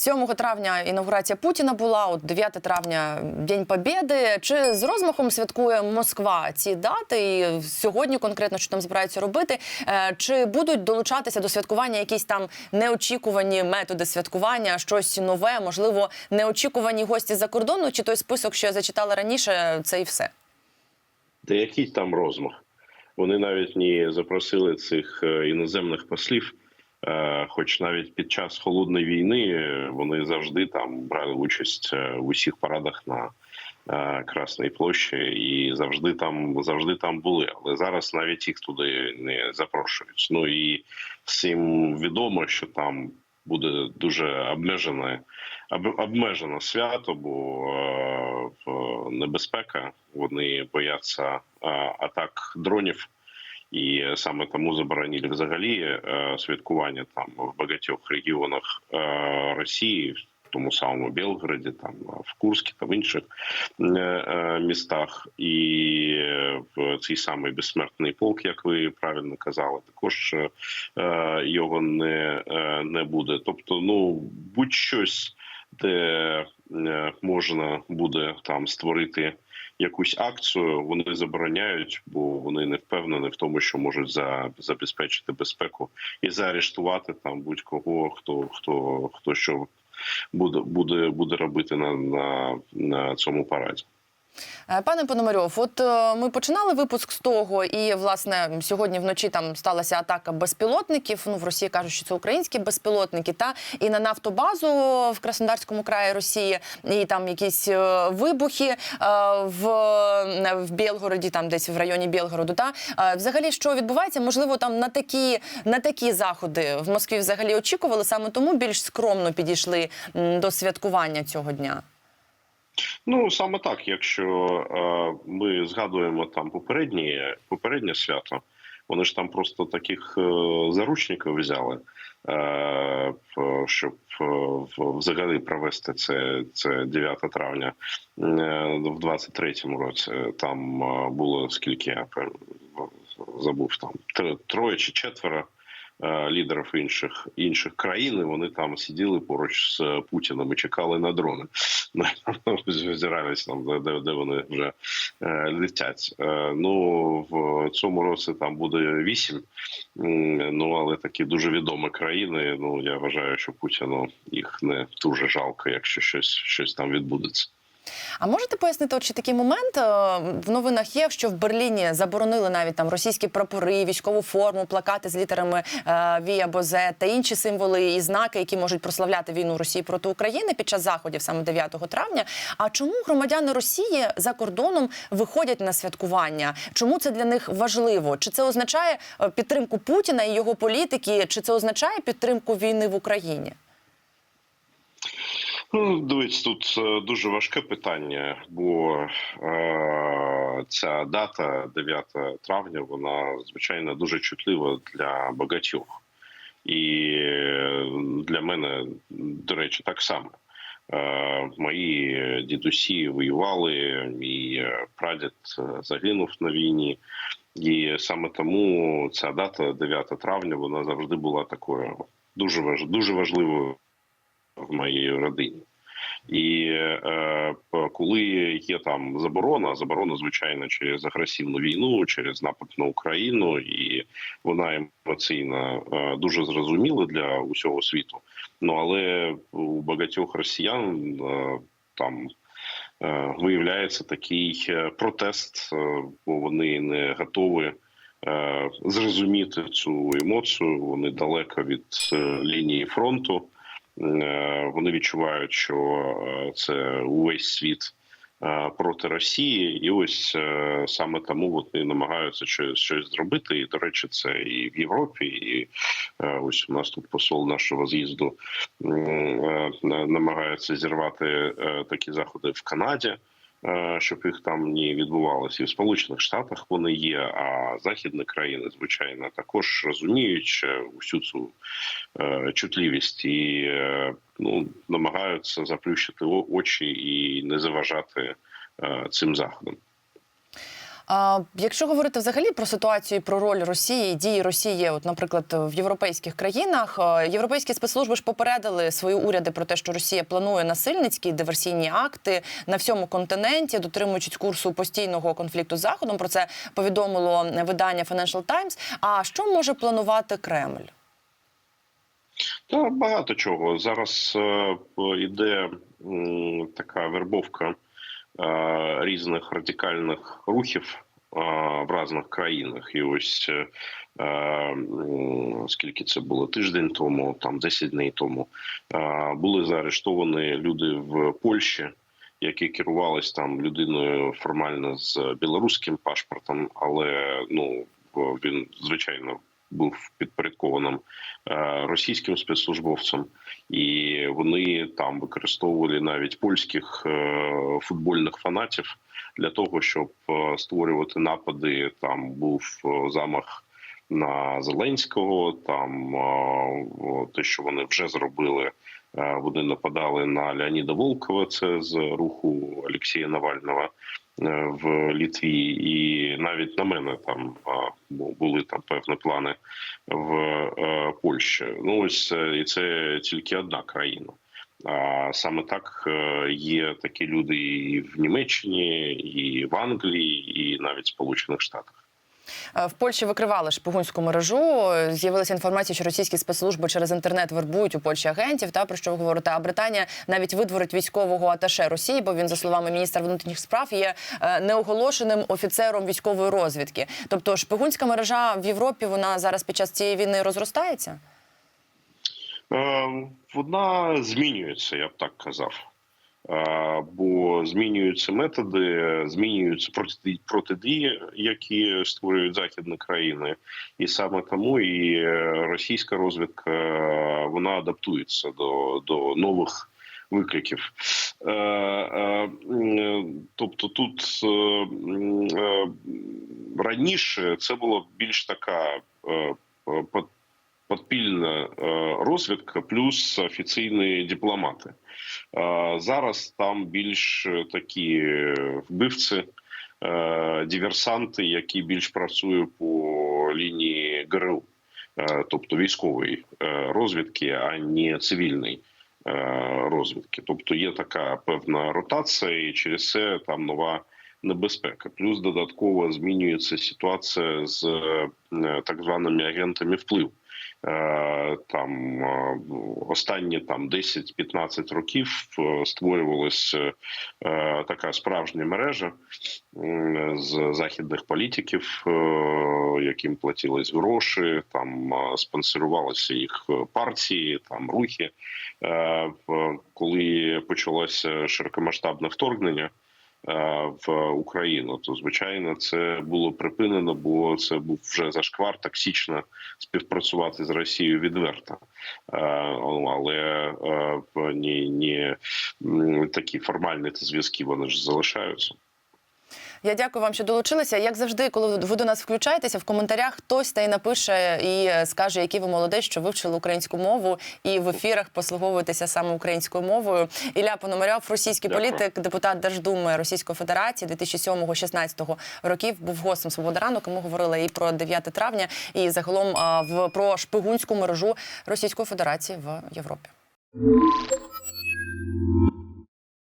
7 травня інаугурація Путіна була, от 9 травня День Побєди. Чи з розмахом святкує Москва ці дати? І сьогодні конкретно що там збираються робити? Е, Чи будуть долучатися до святкування якісь там неочікувані методи святкування, щось нове, можливо, неочікувані гості за кордону? Чи той список, що я зачитала раніше, це і все? Та який там розмах? Вони навіть не запросили цих е, іноземних послів. Е, Хоч навіть під час холодної війни вони завжди там брали участь е, в усіх парадах на е, Красній площі і завжди там завжди там були. Але зараз навіть їх туди не запрошують. Ну і всім відомо, що там буде дуже обмежене обмежено свято, бо небезпека. Вони бояться атак дронів. І саме тому заборонили взагалі е, святкування там в багатьох регіонах е, Росії, в тому самому Белгороді, там в Курську та в інших е, е, містах. І е, в цей самий безсмертний полк, як ви правильно казали, також е, е, його не, е, не буде. Тобто, ну будь-щось, де е, можна буде там створити якусь акцію, вони забороняють, бо вони не впевнені в тому, що можуть за, забезпечити безпеку і заарештувати там будь-кого, хто хто хто що буде буде буде робити на, на, на цьому параді. Е, Пане Пономарьов, от е, ми починали випуск з того, і власне сьогодні вночі там сталася атака безпілотників. Ну в Росії кажуть, що це українські безпілотники, та і на нафтобазу в Краснодарському краї Росії, і там якісь е, вибухи в, в Білгороді, там десь в районі Білгороду. Та взагалі, що відбувається? Можливо, там на такі на такі заходи в Москві взагалі очікували саме тому більш скромно підійшли до святкування цього дня. Ну саме так, якщо е, ми згадуємо там попередні попереднє свято, вони ж там просто таких е, заручників взяли, е, щоб е, взагалі провести це, це 9 травня е, в 23-му році. Там е, було скільки я забув там троє чи четверо. Е, Лідерів інших інших країн і вони там сиділи поруч з Путіним і чекали на дрони. зірались там, де, де, вони вже е, летять. Е, ну в цьому році там буде вісім. Ну але такі дуже відомі країни. Ну я вважаю, що Путіну їх не дуже жалко, якщо щось щось там відбудеться. А можете пояснити, от чи такий момент е, в новинах є, що в Берліні заборонили навіть там російські прапори, військову форму, плакати з літерами е, Ві або З та інші символи і знаки, які можуть прославляти війну Росії проти України під час заходів саме 9 травня. А чому громадяни Росії за кордоном виходять на святкування? Чому це для них важливо? Чи це означає е, підтримку Путіна і його політики? Чи це означає підтримку війни в Україні? Ну, дивіться, тут е, дуже важке питання, бо е, ця дата 9 травня, вона звичайно дуже чутлива для багатьох, і е, для мене, до речі, так само. Е, мої дідусі воювали, мій е, прадід загинув на війні, і саме тому ця дата 9 травня вона завжди була такою дуже важ, дуже важливою в моїй родині. І е, коли є там заборона, заборона звичайно через агресивну війну, через напад на Україну, і вона емоційно е, дуже зрозуміла для усього світу. Ну але у багатьох росіян е, там е, виявляється такий е, протест, е, бо вони не готові. е, Зрозуміти цю емоцію, вони далеко від е, лінії фронту. Е, Вони відчувають, що е, це увесь світ е, проти Росії, і ось саме тому вони намагаються щось, щось зробити. І до речі, це і в Європі, і ось у нас тут посол нашого з'їзду намагається зірвати такі заходи в Канаді. Е, Щоб їх там не відбувалося, і в Сполучених Штатах вони є. А західні країни, звичайно, також розуміють е, усю цю е, чутливість і ну намагаються заплющити очі і не заважати цим заходам. А, якщо говорити взагалі про ситуацію, про роль Росії, дії Росії, от, наприклад, в європейських країнах, е, європейські спецслужби ж попередили свої уряди про те, що Росія планує насильницькі диверсійні акти на всьому континенті, дотримуючись курсу постійного конфлікту з заходом. Про це повідомило видання Financial Times. А що може планувати Кремль? Та багато чого. Зараз е, іде м, така вербовка е, різних радикальних рухів е, в різних країнах. І ось е, скільки це було тиждень тому, там 10 днів тому, були заарештовані люди в Польщі. Які керувались там людиною формально з білоруським паспортом, але ну він звичайно був підпорядкованим е, російським спецслужбовцям, і вони там використовували навіть польських е, футбольних фанатів для того, щоб е, створювати напади. Там був замах на Зеленського. Там те, що вони вже зробили. Вони нападали на Леоніда Волкова, це з руху Олексія Навального в Літві, і навіть на мене там були там певні плани в е, Польщі. Ну ось е, і це тільки одна країна. А саме так е, є такі люди і в Німеччині, і в Англії, і навіть в Сполучених Штатах. Е, В Польщі викривали шпигунську мережу. З'явилася інформація, що російські спецслужби через інтернет вербують у Польщі агентів. Та про що ви говорите? А Британія навіть видворить військового аташе Росії, бо він, за словами міністра внутрішніх справ, є е, неоголошеним офіцером військової розвідки. Тобто, шпигунська мережа в Європі вона зараз під час цієї війни розростається. Е, Вона змінюється, я б так казав. Бо змінюються методи, змінюються протидії, які створюють західні країни, і саме тому і е, російська розвідка е, вона адаптується до, до нових викликів. Е, Тобто, тут раніше це була більш така подпільна е, розвідка плюс офіційні дипломати. Е, Зараз там більш такі вбивці, е, диверсанти, які більш працюють по лінії ГРУ, тобто військової розвідки, а не цивільної розвідки. Тобто є така певна ротація, і через це там нова. Небезпека, плюс додатково змінюється ситуація з так званими агентами впливу. Е, там е, останні там 10-15 років е, створювалася така справжня мережа з західних політиків, яким платились гроші, там спонсорувалися їх партії, там рухи. Коли почалося широкомасштабне вторгнення. Е, В Україну, то звичайно це було припинено, бо це був вже зашквар токсично співпрацювати з Росією відверто, Е, але е, ні, ні такі формальні зв'язки вони ж залишаються. Я дякую вам, що долучилися. Як завжди, коли ви до нас включаєтеся, в коментарях хтось та й напише і е, скаже, який ви молодець, що вивчили українську мову, і в ефірах послуговуєтеся саме українською мовою. Ілля Пономарьов, російський Дякую. політик, депутат Держдуми Російської Федерації 2007-16 років, був гостем «Свобода ранок». Ми говорили і про 9 травня, і загалом в про шпигунську мережу Російської Федерації в Європі.